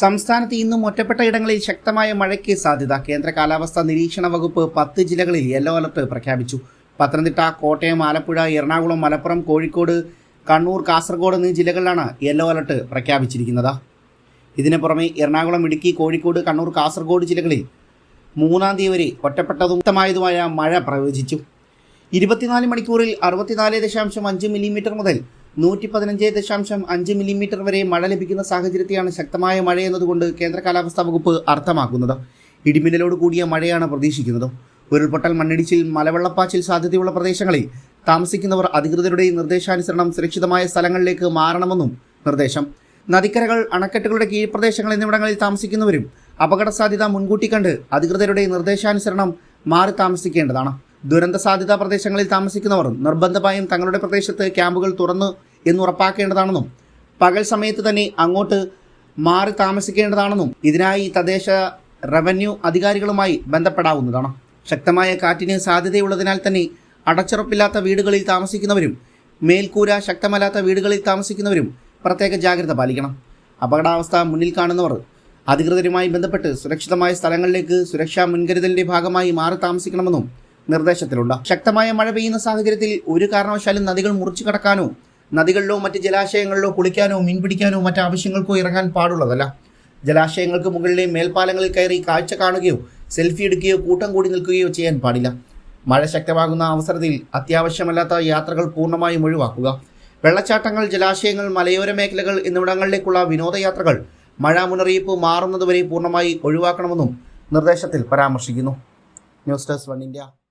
സംസ്ഥാനത്ത് ഇന്നും ഒറ്റപ്പെട്ട ഇടങ്ങളിൽ ശക്തമായ മഴയ്ക്ക് സാധ്യത. കേന്ദ്ര കാലാവസ്ഥാ നിരീക്ഷണ വകുപ്പ് പത്ത് ജില്ലകളിൽ യെല്ലോ അലർട്ട് പ്രഖ്യാപിച്ചു. പത്തനംതിട്ട കോട്ടയം ആലപ്പുഴ എറണാകുളം മലപ്പുറം കോഴിക്കോട് കണ്ണൂർ കാസർഗോഡ് എന്നീ ജില്ലകളിലാണ് യെല്ലോ അലർട്ട് പ്രഖ്യാപിച്ചിരിക്കുന്നത്. ഇതിനു പുറമെ എറണാകുളം ഇടുക്കി കോഴിക്കോട് കണ്ണൂർ കാസർഗോഡ് ജില്ലകളിൽ മൂന്നാം തീയതി വരെ ഒറ്റപ്പെട്ടതും ശക്തമായതുമായ മഴ പ്രവചിച്ചു. ഇരുപത്തിനാല് മണിക്കൂറിൽ അറുപത്തിനാല് ദശാംശം അഞ്ച് മില്ലിമീറ്റർ മുതൽ നൂറ്റി പതിനഞ്ച് ദശാംശം അഞ്ച് മില്ലിമീറ്റർ വരെ മഴ ലഭിക്കുന്ന സാഹചര്യത്തെയാണ് ശക്തമായ മഴ എന്നതുകൊണ്ട് കേന്ദ്ര കാലാവസ്ഥാ വകുപ്പ് അർത്ഥമാക്കുന്നത്. ഇടിമിന്നലോട് കൂടിയ മഴയാണ് പ്രതീക്ഷിക്കുന്നത്. ഉരുൾപൊട്ടൽ മണ്ണിടിച്ചിൽ മലവെള്ളപ്പാച്ചിൽ സാധ്യതയുള്ള പ്രദേശങ്ങളിൽ താമസിക്കുന്നവർ അധികൃതരുടെ നിർദ്ദേശാനുസരണം സുരക്ഷിതമായ സ്ഥലങ്ങളിലേക്ക് മാറണമെന്നും നിർദ്ദേശം. നദിക്കരകൾ അണക്കെട്ടുകളുടെ കീഴ്പ്രദേശങ്ങൾ എന്നിവിടങ്ങളിൽ താമസിക്കുന്നവരും അപകട സാധ്യത മുൻകൂട്ടി കണ്ട് അധികൃതരുടെ നിർദ്ദേശാനുസരണം മാറി താമസിക്കേണ്ടതാണ്. ദുരന്ത സാധ്യതാ പ്രദേശങ്ങളിൽ താമസിക്കുന്നവർ നിർബന്ധമായും തങ്ങളുടെ പ്രദേശത്ത് ക്യാമ്പുകൾ തുറന്നു എന്നുറപ്പാക്കേണ്ടതാണെന്നും പകൽ സമയത്ത് തന്നെ അങ്ങോട്ട് മാറി താമസിക്കേണ്ടതാണെന്നും ഇതിനായി തദ്ദേശ റവന്യൂ അധികാരികളുമായി ബന്ധപ്പെടാവുന്നതാണ്. ശക്തമായ കാറ്റിന് സാധ്യതയുള്ളതിനാൽ തന്നെ അടച്ചുറപ്പില്ലാത്ത വീടുകളിൽ താമസിക്കുന്നവരും മേൽക്കൂര ശക്തമല്ലാത്ത വീടുകളിൽ താമസിക്കുന്നവരും പ്രത്യേക ജാഗ്രത പാലിക്കണം. അപകടാവസ്ഥ മുന്നിൽ കാണുന്നവർ അധികൃതരുമായി ബന്ധപ്പെട്ട് സുരക്ഷിതമായ സ്ഥലങ്ങളിലേക്ക് സുരക്ഷാ മുൻകരുതലിന്റെ ഭാഗമായി മാറി താമസിക്കണമെന്നും നിർദ്ദേശത്തിലുണ്ട്. ശക്തമായ മഴ പെയ്യുന്ന സാഹചര്യത്തിൽ ഒരു കാരണവശാലും നദികൾ മുറിച്ചു കടക്കാനോ നദികളിലോ മറ്റ് ജലാശയങ്ങളിലോ കുളിക്കാനോ മീൻ പിടിക്കാനോ മറ്റ് ആവശ്യങ്ങൾക്കോ ഇറങ്ങാൻ പാടുള്ളതല്ല. ജലാശയങ്ങൾക്ക് മുകളിലെ മേൽപ്പാലങ്ങളിൽ കയറി കാഴ്ച കാണുകയോ സെൽഫി എടുക്കുകയോ കൂട്ടം കൂടി നിൽക്കുകയോ ചെയ്യാൻ പാടില്ല. മഴ ശക്തമാകുന്ന അവസരത്തിൽ അത്യാവശ്യമല്ലാത്ത യാത്രകൾ പൂർണമായും ഒഴിവാക്കുക. വെള്ളച്ചാട്ടങ്ങൾ ജലാശയങ്ങൾ മലയോര മേഖലകൾ എന്നിവിടങ്ങളിലേക്കുള്ള വിനോദയാത്രകൾ മഴ മുന്നറിയിപ്പ് മാറുന്നതുവരെ പൂർണമായി ഒഴിവാക്കണമെന്നും നിർദ്ദേശത്തിൽ പരാമർശിക്കുന്നു. News desk one India.